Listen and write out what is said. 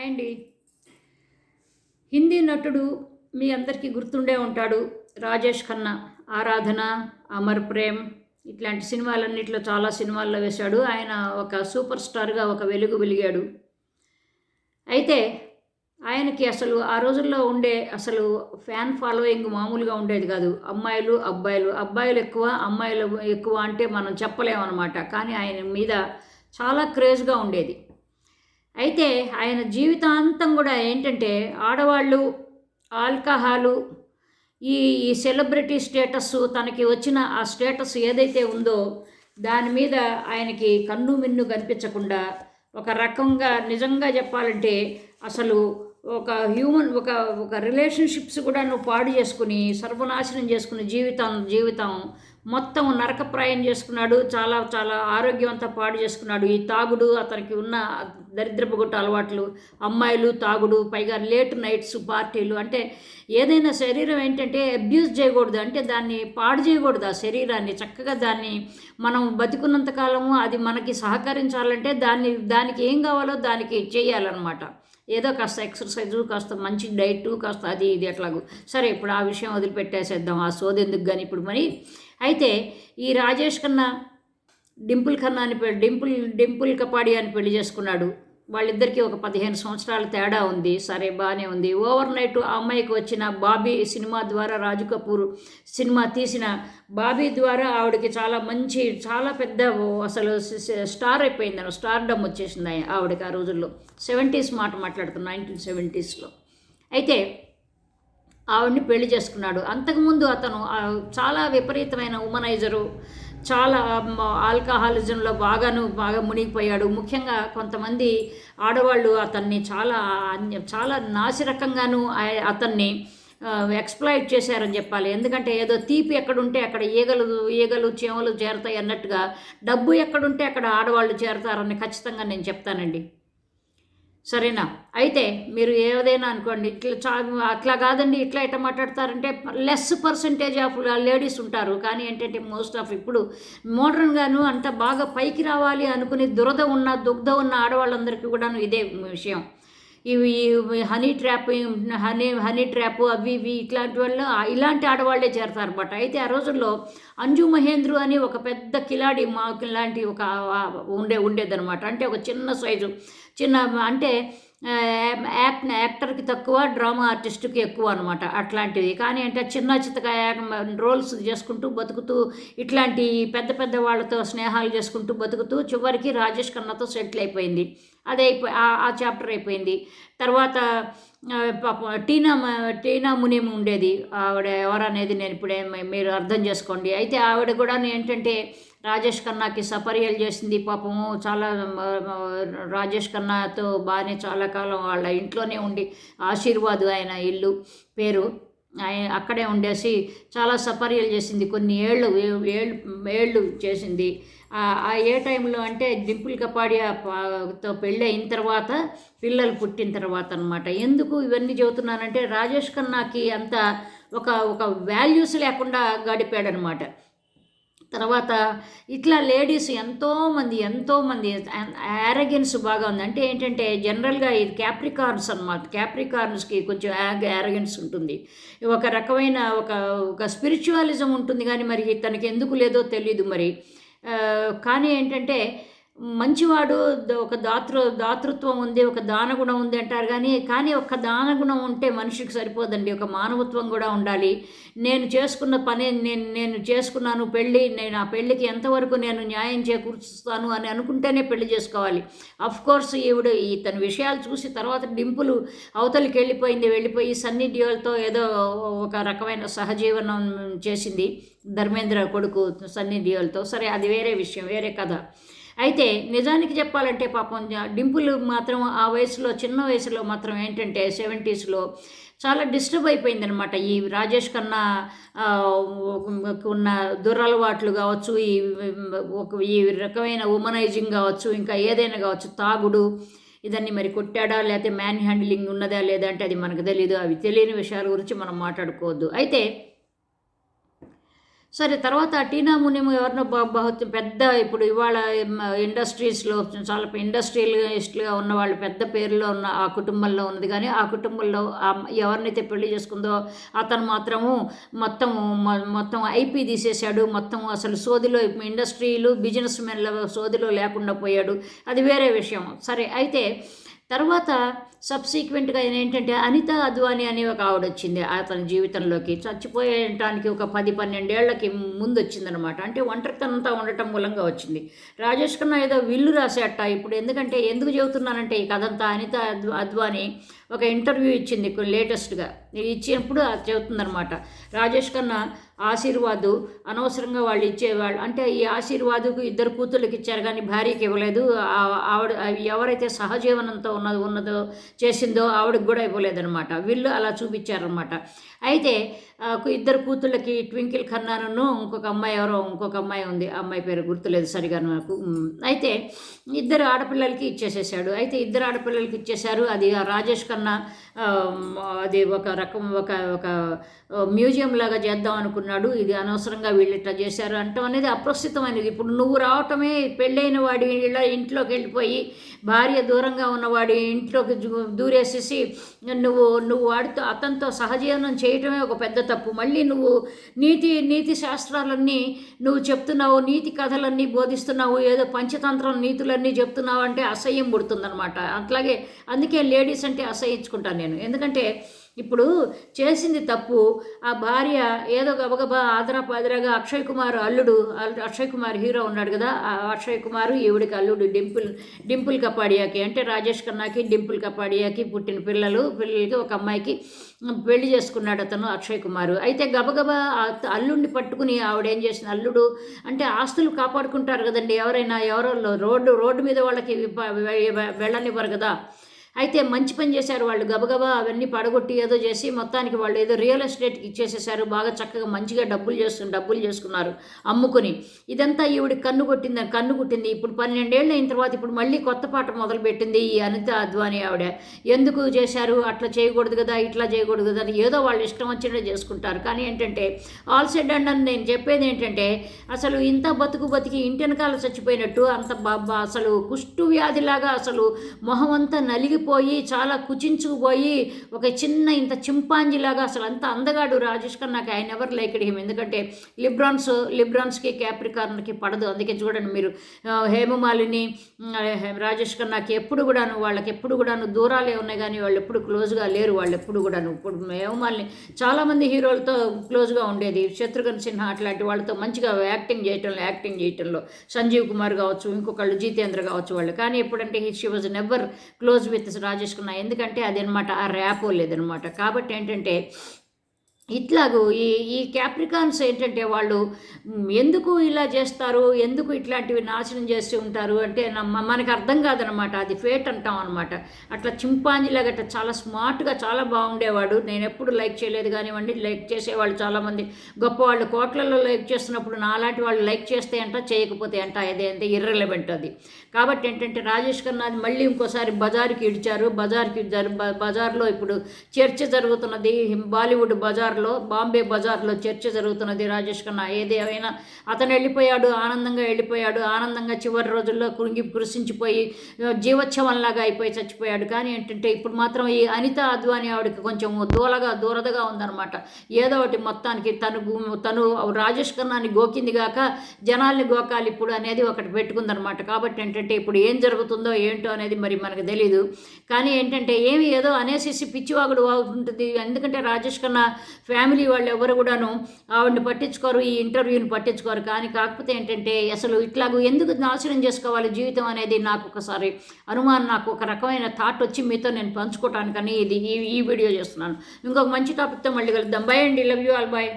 అండి. హిందీ నటుడు మీ అందరికీ గుర్తుండే ఉంటాడు. రాజేష్ ఖన్నా ఆరాధన అమర్ ప్రేమ్ ఇట్లాంటి సినిమాలన్నింటిలో చాలా సినిమాల్లో వేశాడు. ఆయన ఒక సూపర్ స్టార్గా ఒక వెలుగు వెలిగాడు. అయితే ఆయనకి అసలు ఆ రోజుల్లో ఉండే అసలు ఫ్యాన్ ఫాలోయింగ్ మామూలుగా ఉండేది కాదు. అమ్మాయిలు అబ్బాయిలు. అబ్బాయిలు ఎక్కువ అమ్మాయిలు ఎక్కువ అంటే మనం చెప్పలేమన్నమాట. కానీ ఆయన మీద చాలా క్రేజ్గా ఉండేది. అయితే ఆయన జీవితాంతం కూడా ఏంటంటే ఆడవాళ్ళు ఆల్కహాలు ఈ ఈ సెలబ్రిటీ స్టేటస్ తనకి వచ్చిన ఆ స్టేటస్ ఏదైతే ఉందో దాని మీద ఆయనకి కన్ను మిన్ను కనిపించకుండా ఒక రకంగా నిజంగా చెప్పాలంటే అసలు ఒక హ్యూమన్ ఒక ఒక రిలేషన్షిప్స్ కూడా నువ్వు పాడు చేసుకుని సర్వనాశనం చేసుకుని జీవితం జీవితం మొత్తం నరకప్రాయం చేసుకున్నాడు చాలా చాలా ఆరోగ్యం అంతా పాడు చేసుకున్నాడు. ఈ తాగుడు అతనికి ఉన్న దరిద్రపు గుట్ట అలవాట్లు అమ్మాయిలు తాగుడు పైగా లేట్ నైట్స్ పార్టీలు అంటే ఏదైనా శరీరం ఏంటంటే అబ్యూస్ చేయకూడదు. అంటే దాన్ని పాడు చేయకూడదు ఆ శరీరాన్ని. చక్కగా దాన్ని మనం బతికున్నంతకాలము అది మనకి సహకరించాలంటే దాన్ని దానికి ఏం కావాలో దానికి చేయాలన్నమాట. ఏదో కాస్త ఎక్సర్సైజు కాస్త మంచి డైట్ కాస్త అది ఇది ఎట్లాగూ సరే ఇప్పుడు ఆ విషయం వదిలిపెట్టేసేద్దాం. ఆ సోది ఎందుకు కానీ ఇప్పుడు మరి అయితే ఈ రాజేష్ ఖన్నా డింపుల్ ఖన్నా అని డింపుల్ డింపుల్ కపాడి అని పెళ్ళి చేసుకున్నాడు. వాళ్ళిద్దరికీ ఒక పదిహేను సంవత్సరాల తేడా ఉంది. సరే బాగానే ఉంది. ఓవర్ నైట్ ఆ అమ్మాయికి వచ్చిన బాబీ సినిమా ద్వారా రాజు కపూర్ సినిమా తీసిన బాబీ ద్వారా ఆవిడకి చాలా మంచి చాలా పెద్ద అసలు స్టార్ అయిపోయింది స్టార్ డమ్ వచ్చేసింది ఆవిడకి ఆ రోజుల్లో. సెవెంటీస్ మాట మాట్లాడుతున్నాను నైన్టీన్ సెవెంటీస్లో. అయితే ఆవిడ్ని పెళ్ళి చేసుకున్నాడు. అంతకుముందు అతను చాలా విపరీతమైన ఉమనైజరు చాలా ఆల్కహాలిజంలో బాగాను బాగా మునిగిపోయాడు. ముఖ్యంగా కొంతమంది ఆడవాళ్ళు అతన్ని చాలా చాలా నాసిరకంగాను అతన్ని ఎక్స్ప్లాయిట్ చేశారని చెప్పాలి. ఎందుకంటే ఏదో తీపి ఎక్కడుంటే అక్కడ ఈగలు ఈగలు చీమలు చేరతాయి అన్నట్టుగా డబ్బు ఎక్కడుంటే అక్కడ ఆడవాళ్ళు చేరతారని ఖచ్చితంగా నేను చెప్తానండి. సరేనా? అయితే మీరు ఏదైనా అనుకోండి ఇట్లా చా అట్లా కాదండి ఇట్లా ఎట్లా మాట్లాడతారంటే లెస్ పర్సంటేజ్ ఆఫ్ లేడీస్ ఉంటారు. కానీ ఏంటంటే మోస్ట్ ఆఫ్ ఇప్పుడు మోడర్న్గాను అంత బాగా పైకి రావాలి అనుకుని దురద ఉన్న దుగ్ధ ఉన్న ఆడవాళ్ళందరికీ కూడాను ఇదే విషయం. ఇవి honey trap honey honey trap అవి ఇవి ఇట్లాంటి వాళ్ళు ఇలాంటి ఆడవాళ్ళే చేరతారు అనమాట అయితే ఆ రోజుల్లో అంజు మహేంద్రు అని ఒక పెద్ద కిలాడి మా ఇలాంటి ఒక ఉండే ఉండేదనమాట అంటే ఒక చిన్న సైజు చిన్న అంటే యాక్ట్ యాక్టర్కి తక్కువ డ్రామా ఆర్టిస్ట్కి ఎక్కువ అనమాట అట్లాంటిది కానీ అంటే చిన్న చిత్తగా రోల్స్ చేసుకుంటూ బతుకుతూ ఇట్లాంటి పెద్ద పెద్ద వాళ్ళతో స్నేహాలు చేసుకుంటూ బతుకుతూ చివరికి రాజేష్ ఖన్నాతో సెటిల్ అయిపోయింది. అదే అయిపోయి ఆ- చాప్టర్ అయిపోయింది. తర్వాత పాపం టీనా టీనా మునియం ఉండేది. ఆవిడ ఎవరనేది నేను ఇప్పుడే మీరు అర్థం చేసుకోండి. అయితే ఆవిడ కూడా ఏంటంటే రాజేష్ ఖన్నాకి సపర్యలు చేసింది పాపము చాలా రాజేష్ ఖన్నాతో బాగానే చాలా కాలం వాళ్ళ ఇంట్లోనే ఉండి ఆశీర్వాద్ ఆయన ఇల్లు పేరు ఆయన అక్కడే ఉండేసి చాలా సపర్యలు చేసింది. కొన్ని ఏళ్ళు ఏళ్ళు ఏళ్ళు చేసింది. ఆ- ఏ టైంలో అంటే డింపుల్ కపాడియా తో పెళ్ళి అయిన తర్వాత పిల్లలు పుట్టిన తర్వాత అనమాట ఎందుకు ఇవన్నీ చెబుతున్నానంటే రాజేష్ ఖన్నాకి అంత ఒక ఒక వాల్యూస్ లేకుండా గడిపాడనమాట తర్వాత ఇట్లా లేడీస్ ఎంతోమంది ఎంతోమంది యారగెన్స్ బాగా ఉంది. అంటే ఏంటంటే జనరల్గా ఇది క్యాప్రికార్న్స్ అనమాట క్యాప్రికార్న్స్కి కొంచెం యారగెన్స్ ఉంటుంది. ఒక రకమైన ఒక ఒక స్పిరిచువలిజం ఉంటుంది కానీ మరి తనకి ఎందుకు లేదో తెలియదు మరి. కానీ ఏంటంటే మంచివాడు ఒక దాతృ దాతృత్వం ఉంది ఒక దానగుణం ఉంది అంటారు కానీ కానీ ఒక దానగుణం ఉంటే మనిషికి సరిపోదండి. ఒక మానవత్వం కూడా ఉండాలి. నేను చేసుకున్న పని నేను నేను చేసుకున్నాను పెళ్ళి నేను ఆ పెళ్ళికి ఎంతవరకు నేను న్యాయం చేకూర్చుస్తాను అని అనుకుంటేనే పెళ్ళి చేసుకోవాలి. అఫ్ కోర్స్ ఈవిడ ఇతని విషయాలు చూసి తర్వాత డింపులు అవతలికి వెళ్ళిపోయింది వెళ్ళిపోయి సన్నీ డియోల్తో ఏదో ఒక రకమైన సహజీవనం చేసింది. ధర్మేంద్ర కొడుకు సన్నీ డియోల్తో సరే అది వేరే విషయం వేరే కథ. అయితే నిజానికి చెప్పాలంటే పాపం డింపుల్ మాత్రం ఆ వయసులో చిన్న వయసులో మాత్రం ఏంటంటే సెవెంటీస్లో చాలా డిస్టర్బ్ అయిపోయిందనమాట ఈ రాజేష్ కన్నా ఉన్న దురలవాట్లు కావచ్చు ఈ ఒక ఈ రకమైన ఉమనైజింగ్ కావచ్చు ఇంకా ఏదైనా కావచ్చు తాగుడు ఇదన్నీ మరి కొట్టాడా లేకపోతే మ్యాన్ హ్యాండిలింగ్ ఉన్నదా లేదా అంటే అది మనకు తెలియదు అవి తెలియని విషయాల గురించి మనం మాట్లాడుకోవద్దు. అయితే సరే తర్వాత టీనా మునియం ఎవరినో బ- పెద్ద ఇప్పుడు ఇవాళ ఇండస్ట్రీస్లో చాలా ఇండస్ట్రియలిస్ట్గా ఉన్న వాళ్ళు పెద్ద పేరులో ఉన్న ఆ కుటుంబంలో ఉన్నది. కానీ ఆ కుటుంబంలో ఎవరినైతే పెళ్ళి చేసుకుందో అతను మాత్రము మొత్తం మొత్తం ఐపీ తీసేశాడు. మొత్తం అసలు సోదిలో ఇండస్ట్రీలు బిజినెస్ మెన్ల సోదిలో లేకుండా పోయాడు. అది వేరే విషయం. సరే అయితే తర్వాత సబ్సీక్వెంట్గా ఏంటంటే అనిత అద్వానీ అనే ఒక ఆవిడ వచ్చింది అతని జీవితంలోకి. చచ్చిపోయేటానికి ఒక పది పన్నెండేళ్ళకి ముందు వచ్చిందనమాట అంటే ఒంటరితనంతా ఉండటం మూలంగా వచ్చింది. రాజేష్ కన్నా ఏదో విల్లు రాసేట ఇప్పుడు ఎందుకంటే ఎందుకు చెబుతున్నానంటే ఈ కథంతా అనిత అద్వానీ ఒక ఇంటర్వ్యూ ఇచ్చింది లేటెస్ట్గా. ఇచ్చినప్పుడు అది చెబుతుందనమాట రాజేష్ ఖన్నా ఆశీర్వాదు అనవసరంగా వాళ్ళు ఇచ్చేవాళ్ళు అంటే ఈ ఆశీర్వాదుకు ఇద్దరు కూతుళ్ళకి ఇచ్చారు కానీ భార్యకి ఇవ్వలేదు. ఆ- ఆవిడ ఎవరైతే సహజీవనంతో ఉన్నదో ఉన్నదో చేసిందో ఆవిడకి కూడా ఇవ్వలేదనమాట వీళ్ళు అలా చూపించారనమాట అయితే ఇద్దరు కూతుళ్ళకి ట్వింకిల్ ఖన్నాను ఇంకొక అమ్మాయి ఎవరో ఇంకొక అమ్మాయి ఉంది. ఆ అమ్మాయి పేరు గుర్తులేదు సరిగా నాకు. అయితే ఇద్దరు ఆడపిల్లలకి ఇచ్చేసేసాడు అయితే ఇద్దరు ఆడపిల్లలకి ఇచ్చేశారు. అది ఆ రాజేష్ ఖన్నా అది ఒక రకం ఒక ఒక మ్యూజియం లాగా చేద్దాం అనుకున్నాడు. ఇది అనవసరంగా వీళ్ళు ఇట్లా చేశారు అంటాం అనేది అప్రస్తుతమైనది. ఇప్పుడు నువ్వు రావటమే పెళ్ళైన వాడి ఇలా ఇంట్లోకి వెళ్ళిపోయి భార్య దూరంగా ఉన్నవాడి ఇంట్లోకి దూరేసేసి నువ్వు నువ్వు వాడితో అతనితో సహజీవనం చేయటమే ఒక పెద్ద తప్పు. మళ్ళీ నువ్వు నీతి నీతి శాస్త్రాలన్నీ నువ్వు చెప్తున్నావు నీతి కథలన్నీ బోధిస్తున్నావు ఏదో పంచతంత్రం నీతులన్నీ చెప్తున్నావు అంటే అసహ్యం పుడుతుందనమాట అట్లాగే అందుకే లేడీస్ అంటే అసహించుకుంటాను నేను. ఎందుకంటే ఇప్పుడు చేసింది తప్పు. ఆ భార్య ఏదో గబగబా ఆదరా పాదరాగా అక్షయ్ కుమార్ అల్లుడు అక్షయ్ కుమార్ హీరో ఉన్నాడు కదా. ఆ అక్షయ్ కుమార్ ఈవిడికి అల్లుడు డింపుల్ డింపుల్ కపాడియాకి అంటే రాజేష్ ఖన్నాకి డింపుల్ కపాడియాకి పుట్టిన పిల్లలు. పిల్లలకి ఒక అమ్మాయికి పెళ్ళి చేసుకున్నాడు అతను అక్షయ్ కుమార్. అయితే గబగబా అల్లుడిని పట్టుకుని ఆవిడ ఏం చేసింది? అల్లుడు అంటే ఆస్తులు కాపాడుకుంటారు కదండి ఎవరైనా ఎవరో రోడ్డు రోడ్డు మీద వాళ్ళకి వెళ్ళనివ్వరు కదా. అయితే మంచి పని చేశారు. వాళ్ళు గబగబా అవన్నీ పడగొట్టి ఏదో చేసి మొత్తానికి వాళ్ళు ఏదో రియల్ ఎస్టేట్కి ఇచ్చేసేసారు. బాగా చక్కగా మంచిగా డబ్బులు చేసుకుని డబ్బులు చేసుకున్నారు అమ్ముకుని. ఇదంతా ఈవిడ కన్ను కొట్టింది. కన్ను కుట్టింది. ఇప్పుడు పన్నెండేళ్ళు అయిన తర్వాత ఇప్పుడు మళ్ళీ కొత్త పాట మొదలుపెట్టింది ఈ అనిత అద్వాని ఆవిడ. ఎందుకు చేశారు? అట్లా చేయకూడదు కదా ఇట్లా చేయకూడదు కదా అని ఏదో వాళ్ళు ఇష్టం వచ్చినట్టు చేసుకుంటారు. కానీ ఏంటంటే ఆల్ సెడ్ అండ్ అని నేను చెప్పేది ఏంటంటే అసలు ఇంత బతుకు బతికి ఇంటి వెనకాల చచ్చిపోయినట్టు అంత అసలు కుష్టు వ్యాధిలాగా అసలు మొహం అంతా నలిగి నలిగిపోయి చాలా కుచించుకుపోయి ఒక చిన్న ఇంత చింపాంజీలాగా అసలు అంత అందగాడు రాజేష్ ఖన్నాకి ఆయన ఎవరు లైక్ హిమ్. ఎందుకంటే లిబ్రాన్స్ లిబ్రాన్స్కి క్యాప్రికార్న్కి పడదు. అందుకే చూడండి మీరు హేమమాలిని రాజేష్ హే- రాజేష్ ఖన్నాకి ఎప్పుడు కూడాను వాళ్ళకి ఎప్పుడు కూడాను దూరాలే ఉన్నాయి కానీ వాళ్ళు ఎప్పుడు క్లోజ్గా లేరు. వాళ్ళు ఎప్పుడు కూడాను ఇప్పుడు హేమమాలిని చాలామంది హీరోలతో క్లోజ్గా ఉండేది. శత్రుఘ్న సిన్హా అట్లాంటి వాళ్ళతో మంచిగా యాక్టింగ్ చేయటంలో యాక్టింగ్ చేయటంలో సంజీవ్ కుమార్ కావచ్చు ఇంకొకళ్ళు జితేంద్ర కావచ్చు వాళ్ళు. కానీ ఎప్పుడంటే she was never close with Rajesh Khanna ఎందుకంటే అదనమాట ఆ ర్యాపో లేదనమాట కాబట్టి ఏంటంటే ఇట్లాగూ ఈ ఈ క్యాప్రికాన్స్ ఏంటంటే వాళ్ళు ఎందుకు ఇలా చేస్తారు? ఎందుకు ఇట్లాంటివి నాశనం చేస్తూ ఉంటారు? అంటే మనకు అర్థం కాదనమాట అది ఫేట్ అంటాం అనమాట అట్లా చింపాంజీలాగా గట్ట చాలా స్మార్ట్గా చాలా బాగుండేవాడు. నేను ఎప్పుడు లైక్ చేయలేదు కానివ్వండి లైక్ చేసేవాళ్ళు చాలామంది. గొప్పవాళ్ళు కోట్లలో లైక్ చేస్తున్నప్పుడు నాలాంటి వాళ్ళు లైక్ చేస్తే అంట చేయకపోతే అంట అదే అంటే ఇర్రెలవెంట్ అది. కాబట్టి ఏంటంటే రాజేష్ ఖన్నాది మళ్ళీ ఇంకోసారి బజార్కి ఇడిచారు. బజార్కి ఇడిచారు. బ- బజార్లో ఇప్పుడు చర్చ జరుగుతున్నది. బాలీవుడ్ బజార్ బజార్లో బాంబే బజార్లో చర్చ జరుగుతున్నది. రాజేష్ ఖన్నా ఏది ఏమైనా అతను వెళ్ళిపోయాడు ఆనందంగా వెళ్ళిపోయాడు. ఆనందంగా చివరి రోజుల్లో కృంగి కృషించిపోయి జీవోత్సవంలాగా అయిపోయి చచ్చిపోయాడు. కానీ ఏంటంటే ఇప్పుడు మాత్రం ఈ అనిత అద్వాని ఆవిడకి కొంచెం దూలగా దూరదగా ఉందన్నమాట. ఏదో ఒకటి మొత్తానికి తను తను రాజేష్ ఖన్నాని గోకింది గాక జనాల్ని గోకాలి ఇప్పుడు అనేది ఒకటి పెట్టుకుందనమాట కాబట్టి ఏంటంటే ఇప్పుడు ఏం జరుగుతుందో ఏంటో అనేది మరి మనకు తెలీదు. కానీ ఏంటంటే ఏమి ఏదో అనేసి పిచ్చివాగుడు ఉంటుంది ఎందుకంటే రాజేష్ ఖన్నా ఫ్యామిలీ వాళ్ళు ఎవరు కూడాను ఆవిడని పట్టించుకోరు ఈ ఇంటర్వ్యూని పట్టించుకోరు. కానీ కాకపోతే ఏంటంటే అసలు ఇట్లాగూ ఎందుకు నాశనం చేసుకోవాలి జీవితం అనేది నాకు ఒకసారి అనుమానం నాకు ఒక రకమైన థాట్ వచ్చి మీతో నేను పంచుకోవటానికని ఇది ఈ ఈ వీడియో చేస్తున్నాను. ఇంకొక మంచి టాపిక్తో మళ్ళీ కలుద్దాం. బై అండి. Love you all bye